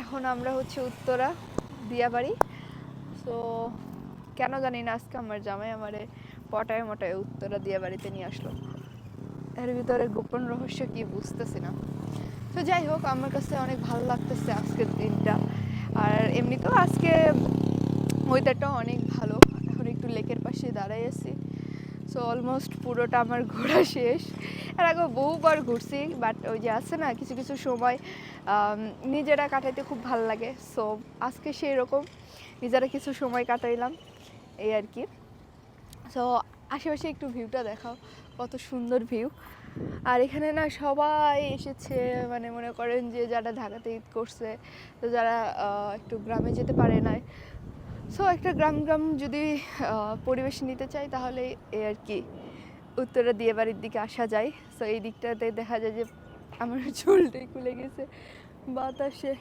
এখন আমরা হচ্ছে উত্তরা দিয়াবাড়ি। তো কেন জানি না আজকে আমার জামাই আমারে পটায় মটায় উত্তরা দিয়াবাড়িতে নিয়ে আসলো। এর ভিতরে গোপন রহস্য কি বুঝতেছি না। তো যাই হোক, আমার কাছে অনেক ভালো লাগতেছে আজকের দিনটা। আর এমনিতেও আজকে ওয়েদারটাও অনেক ভালো। এখন একটু লেকের পাশে দাঁড়াই আছি। সো অলমোস্ট পুরোটা আমার ঘোরা শেষ। এর আগে বহুবার ঘুরছি বাট ওই যে আছে না, কিছু কিছু সময় নিজেরা কাটাইতে খুব ভালো লাগে। সো আজকে সেই রকম নিজেরা কিছু সময় কাটাইলাম, এই আর কি। সো আশেপাশে একটু ভিউটা দেখাও, কত সুন্দর ভিউ আর এখানে না সবাই এসেছে মানে মনে করেন যে যারা ঢাকাতে ঈদ করছে, তো যারা একটু গ্রামে যেতে পারে না সো একটা গ্রাম গ্রাম যদি পরিবেশ নিতে চাই তাহলে এ আর কি উত্তরা দিয়ে বাড়ির দিকে আসা যায়। সো এই দিকটাতে দেখা যায় যে আমার চুলটাই খুলে গেছে বাতাসে।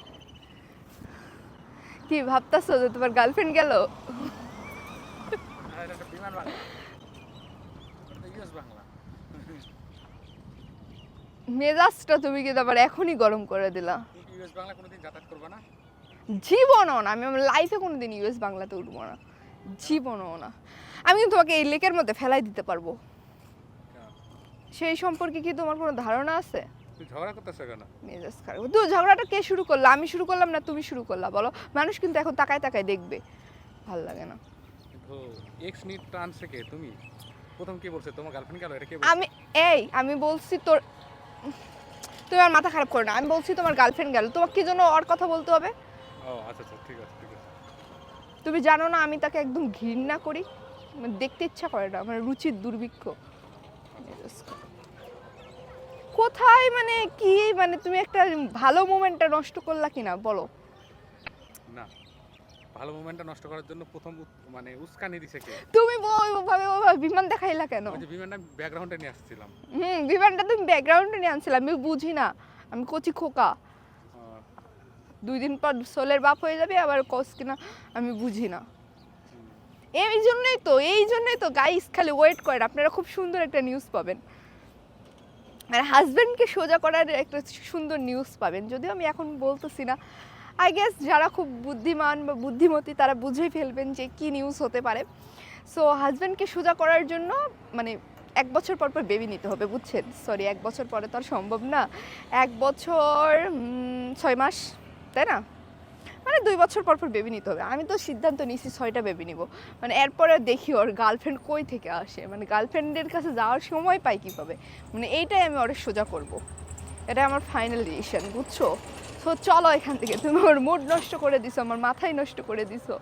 কি ভাবতাছো যে তোমার গার্লফ্রেন্ড গেল? মেজাজটা তুমি কিন্তু আবার এখনই গরম করে দিলা। বাংলা কোনোদিন যাতায়াত করবে না? জীবনও না আমি আমার লাইফে কোনো দিন ইউএস বাংলাতে উঠবো না। জীবনও না। আমি কিন্তু তোমাকে এই লেকের মধ্যে ফেলাই দিতে পারব। সেই সম্পর্কে কি তোমার কোনো ধারণা আছে? ঝগড়া করতেছো কেন? মেজাজ খারাপ। তো ঝগড়াটা কে শুরু করল? আমি শুরু করলাম না তুমি শুরু করলা বলো? মানুষ কিন্তু এখন তাকায় তাকায় দেখবে। ভালো লাগে না। এক্স নিট টানছে কে? তুমি? প্রথম কে বলছে? তোমার গার্লফ্রেন্ড গেল এটা কে আমি এই আমি বলছি তোর তুমি আমার মাথা খারাপ করো না। আমি বলছি তোমার গার্লফ্রেন্ড গেল। তোমাকে কি জন্য ওর কথা বলতে হবে? ও আচ্ছা আচ্ছা ঠিক আছে ঠিক আছে। তুমি জানো না আমি তাকে একদম ঘৃণা করি। মানে দেখতে ইচ্ছা করে না মানে রুচির দুর্ভিক্ষ। কোথায় মানে কি মানে তুমি একটা ভালো মোমেন্টটা নষ্ট করলা কিনা বলো। না ভালো মোমেন্টটা নষ্ট করার জন্য প্রথম মানে উস্কানি দিছে কে? তুমি ওইভাবে ওইভাবে বিমান দেখাইলা কেন? ওই যে বিমানটা ব্যাকগ্রাউন্ডে নিয়ে আসছিলাম। হুম বিমানটা তুমি ব্যাকগ্রাউন্ডে নিয়ে আনছিলাম আমি বুঝি না আমি কচি খোকা। দুই দিন পর সোলের বাপ হয়ে যাবে, আবার কস কিনা আমি বুঝি না। এই জন্যই তো, এই জন্যই তো গাইস খালি ওয়েট করেন, আপনারা খুব সুন্দর একটা নিউজ পাবেন। আর হাজব্যান্ডকে সোজা করার একটা সুন্দর নিউজ পাবেন, যদিও আমি এখন বলতেছি না। আই গেস যারা খুব বুদ্ধিমান বা বুদ্ধিমতী, তারা বুঝেই ফেলবেন যে কি নিউজ হতে পারে। সো হাজব্যান্ডকে সোজা করার জন্য মানে এক বছর পর পর বেবি নিতে হবে, বুঝছেন? সরি এক বছর পরে তো আর সম্ভব না। এক বছর ছয় মাস। তাই না? মানে দুই বছর পর পর বেবি নিতে হবে। আমি তো সিদ্ধান্ত নিয়েছি ছয়টা বেবি নিব। মানে এরপরে দেখি ওর গার্লফ্রেন্ড কই থেকে আসে। মানে গার্লফ্রেন্ডের কাছে যাওয়ার সময় পাই কীভাবে? মানে এইটাই আমি ওর সোজা করব। এটা আমার ফাইনাল ডিসিশন বুঝছ? তো চলো এখান থেকে। তুমি ওর মুড নষ্ট করে দিছো, আমার মাথায় নষ্ট করে দিছো।